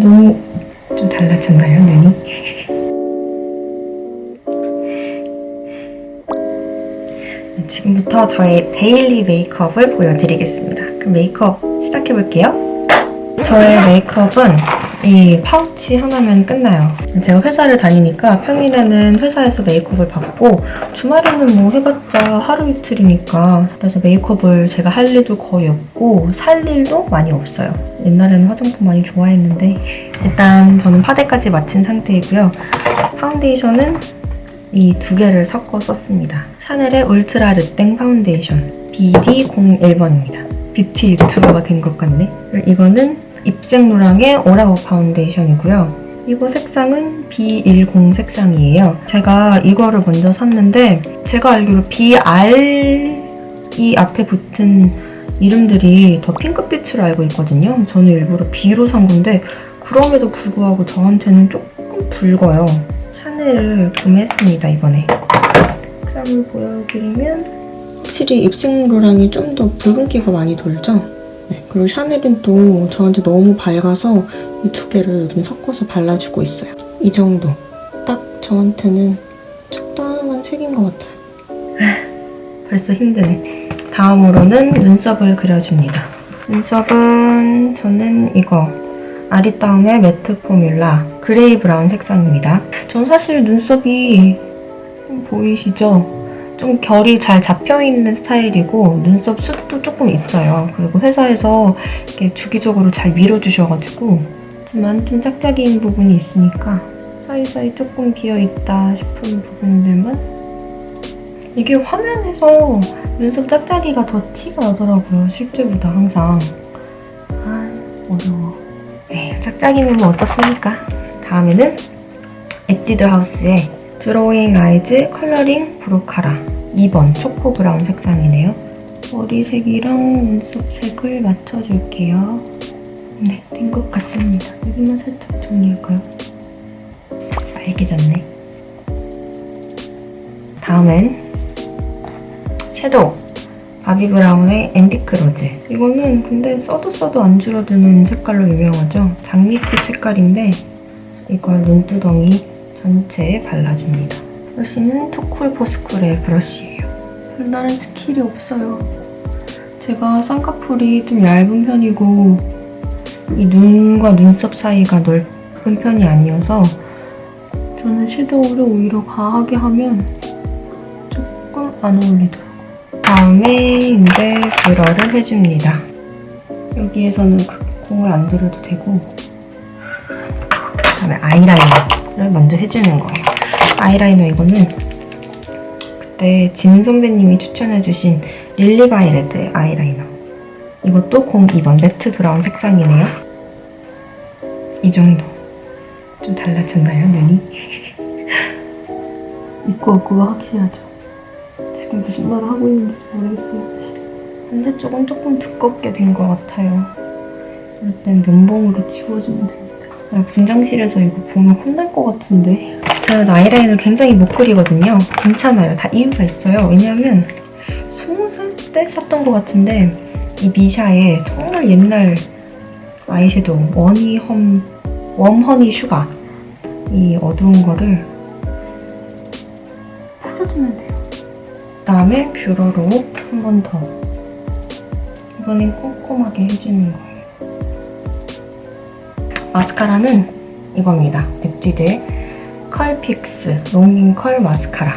너무 좀 달라졌나요, 눈이? 지금부터 저의 데일리 메이크업을 보여드리겠습니다. 그럼 메이크업 시작해볼게요. 저의 메이크업은 이 파우치 하나면 끝나요. 제가 회사를 다니니까 평일에는 회사에서 메이크업을 받고 주말에는 뭐 해봤자 하루 이틀이니까 그래서 메이크업을 제가 할 일도 거의 없고 살 일도 많이 없어요. 옛날에는 화장품 많이 좋아했는데 일단 저는 파데까지 마친 상태이고요. 파운데이션은 이 두 개를 섞어 썼습니다. 샤넬의 울트라 르땡 파운데이션 BD01번입니다. 뷰티 유튜버가 된 것 같네. 이거는 입생로랑의 오라오 파운데이션이고요. 이거 색상은 B10 색상이에요. 제가 이거를 먼저 샀는데 제가 알기로 BR 이 앞에 붙은 이름들이 더 핑크빛으로 알고 있거든요. 저는 일부러 B로 산 건데 그럼에도 불구하고 저한테는 조금 붉어요. 샤넬을 구매했습니다, 이번에. 색상을 보여드리면 확실히 입생로랑이 좀 더 붉은기가 많이 돌죠? 네, 그리고 샤넬은 또 저한테 너무 밝아서 이 두 개를 요즘 섞어서 발라주고 있어요. 이 정도. 딱 저한테는 적당한 색인 것 같아요. 벌써 힘드네. 다음으로는 눈썹을 그려줍니다. 눈썹은 저는 이거 아리따움의 매트 포뮬라 그레이 브라운 색상입니다. 전 사실 눈썹이 좀 보이시죠? 좀 결이 잘 잡혀있는 스타일이고 눈썹 숱도 조금 있어요. 그리고 회사에서 이렇게 주기적으로 잘 밀어주셔가지고 하지만 좀 짝짝이인 부분이 있으니까 사이사이 조금 비어있다 싶은 부분들만 이게 화면에서 눈썹 짝짝이가 더 티가 나더라고요. 실제보다 항상. 아, 어려워. 네, 짝짝이면 뭐 어떻습니까? 다음에는 에뛰드 하우스의 드로잉 아이즈 컬러링 브로카라 2번 초코 브라운 색상이네요. 머리색이랑 눈썹색을 맞춰줄게요. 네, 된 것 같습니다. 여기만 살짝 정리할까요? 빨개졌네. 다음엔 섀도우 바비 브라운의 앤디크 로즈 이거는 근데 써도 써도 안 줄어드는 색깔로 유명하죠 장미빛 색깔인데 이걸 눈두덩이 전체에 발라줍니다. 브러쉬는 투쿨 포스쿨의 브러쉬예요. 별다른 스킬이 없어요. 제가 쌍꺼풀이 좀 얇은 편이고 이 눈과 눈썹 사이가 넓은 편이 아니어서 저는 섀도우를 오히려 과하게 하면 조금 안 어울리더라고요. 다음에 이제 브러를 해줍니다. 여기에서는 그렇게 공을 안 들여도 되고 그 다음에 아이라이너 를 먼저 해주는 거예요. 아이라이너 이거는 그때 진 선배님이 추천해주신 릴리바이레드의 아이라이너 이것도 02번 매트 브라운 색상이네요. 이 정도 좀 달라졌나요 눈이? 있고 없고가 확실하죠. 지금 무슨 말을 하고 있는지 모르겠어요. 반대쪽은 조금 두껍게 된 것 같아요. 이럴 땐 면봉으로 됩니다. 아, 분장실에서 이거 보면 혼날 것 같은데. 저는 아이라인을 굉장히 못 그리거든요. 괜찮아요. 다 이유가 있어요. 왜냐면 20살 때 샀던 것 같은데 이 미샤의 정말 옛날 아이섀도우 원이 험, 웜허니 슈가 이 어두운 거를 풀어주면 돼요. 그다음에 뷰러로 한 번 더. 이번엔 꼼꼼하게 해주는 거예요. 마스카라는 이겁니다. 에뛰드의 컬픽스 롱인 컬 마스카라.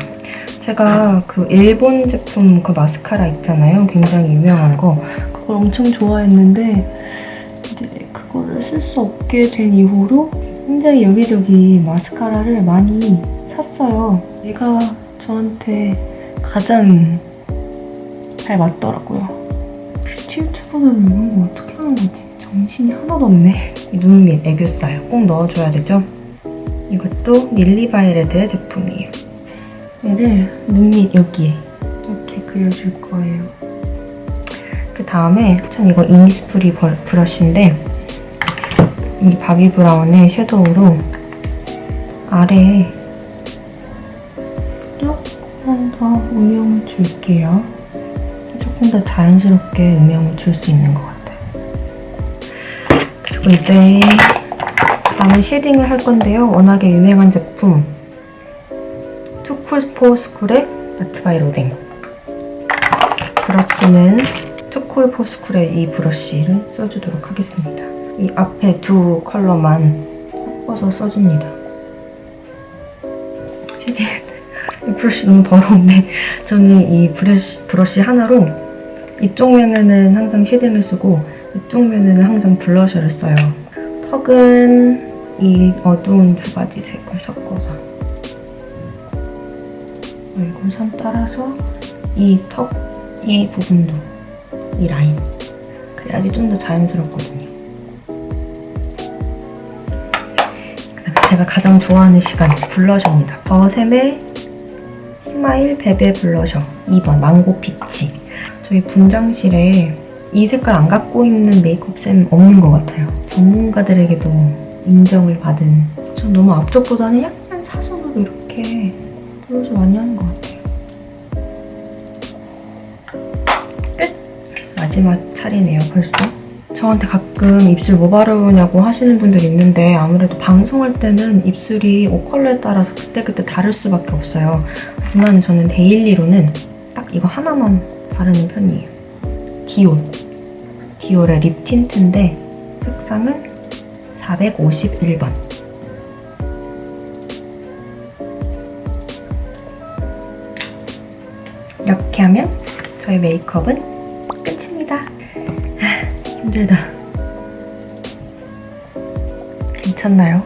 제가 그 일본 제품 그 마스카라 있잖아요. 굉장히 유명한 거. 그걸 엄청 좋아했는데 이제 그거를 쓸 수 없게 된 이후로 굉장히 여기저기 마스카라를 많이 샀어요. 얘가 저한테 가장 잘 맞더라고요. 뷰티 유튜버는 이런 거 어떻게 하는 거지? 정신이 하나도 없네. 이 눈밑 애교살 꼭 넣어줘야 되죠? 이것도 릴리바이레드의 제품이에요. 얘를 눈밑 여기에 이렇게 그려줄 거예요. 그 다음에 전 이거 이니스프리 벌- 브러쉬인데 이 바비 브라운의 섀도우로 아래에 조금만 더 음영을 줄게요. 조금 더 자연스럽게 음영을 줄 수 있는 것 같아요. 이제 다음은 쉐딩을 할 건데요. 워낙에 유명한 제품 투쿨포스쿨의 아트 바이 로댕 브러쉬는 투쿨포스쿨의 이 브러쉬를 써주도록 하겠습니다. 이 앞에 두 컬러만 섞어서 써줍니다. 쉐딩 이 브러쉬 너무 더러운데 저는 이 브러쉬, 브러쉬 하나로 이쪽 면에는 항상 쉐딩을 쓰고 이쪽 면에는 항상 블러셔를 써요. 턱은 이 어두운 두 가지 색을 섞어서 그리고 선 따라서 이 턱 이 부분도 이 라인 그래야지 좀 더 자연스럽거든요. 그다음에 제가 가장 좋아하는 시간 블러셔입니다. 버샘의 스마일 베베 블러셔 2번 망고 피치 저희 분장실에 이 색깔 안 갖고 있는 메이크업쌤 없는 것 같아요. 전문가들에게도 인정을 받은 전 너무 앞쪽보다는 약간 사선으로 이렇게 블러셔 많이 하는 것 같아요. 끝! 마지막 차례네요 벌써. 저한테 가끔 입술 뭐 바르냐고 하시는 분들이 있는데 아무래도 방송할 때는 입술이 옷 컬러에 따라서 그때그때 다를 수밖에 없어요. 하지만 저는 데일리로는 딱 이거 하나만 바르는 편이에요. 디올. 디올의 립 틴트인데 색상은 451번. 이렇게 하면 저의 메이크업은 끝입니다. 하, 힘들다. 괜찮나요?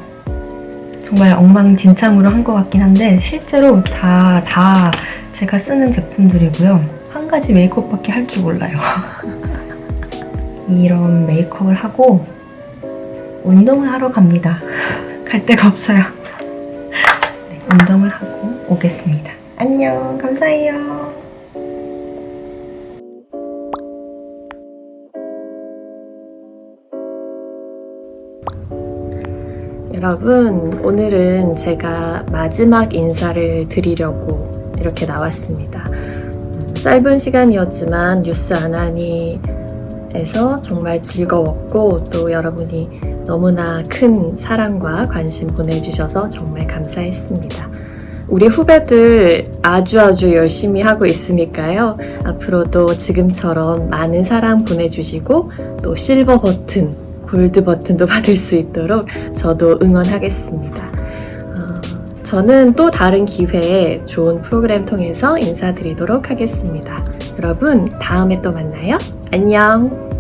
정말 엉망진창으로 한 것 같긴 한데 실제로 다, 다 제가 쓰는 제품들이고요. 한 가지 메이크업밖에 할 줄 몰라요. 이런 메이크업을 하고 운동을 하러 갑니다. 갈 데가 없어요. 네, 운동을 하고 오겠습니다. 안녕, 감사해요. 여러분, 오늘은 제가 마지막 인사를 드리려고 이렇게 나왔습니다. 음, 짧은 시간이었지만 뉴스 아나니 에서 정말 즐거웠고 또 여러분이 너무나 큰 사랑과 관심 보내주셔서 정말 감사했습니다. 우리 후배들 아주 아주 열심히 하고 있으니까요. 앞으로도 지금처럼 많은 사랑 보내주시고 또 실버 버튼, 골드 버튼도 받을 수 있도록 저도 응원하겠습니다. 어, 저는 또 다른 기회에 좋은 프로그램 통해서 인사드리도록 하겠습니다. 여러분, 다음에 또 만나요. 안녕!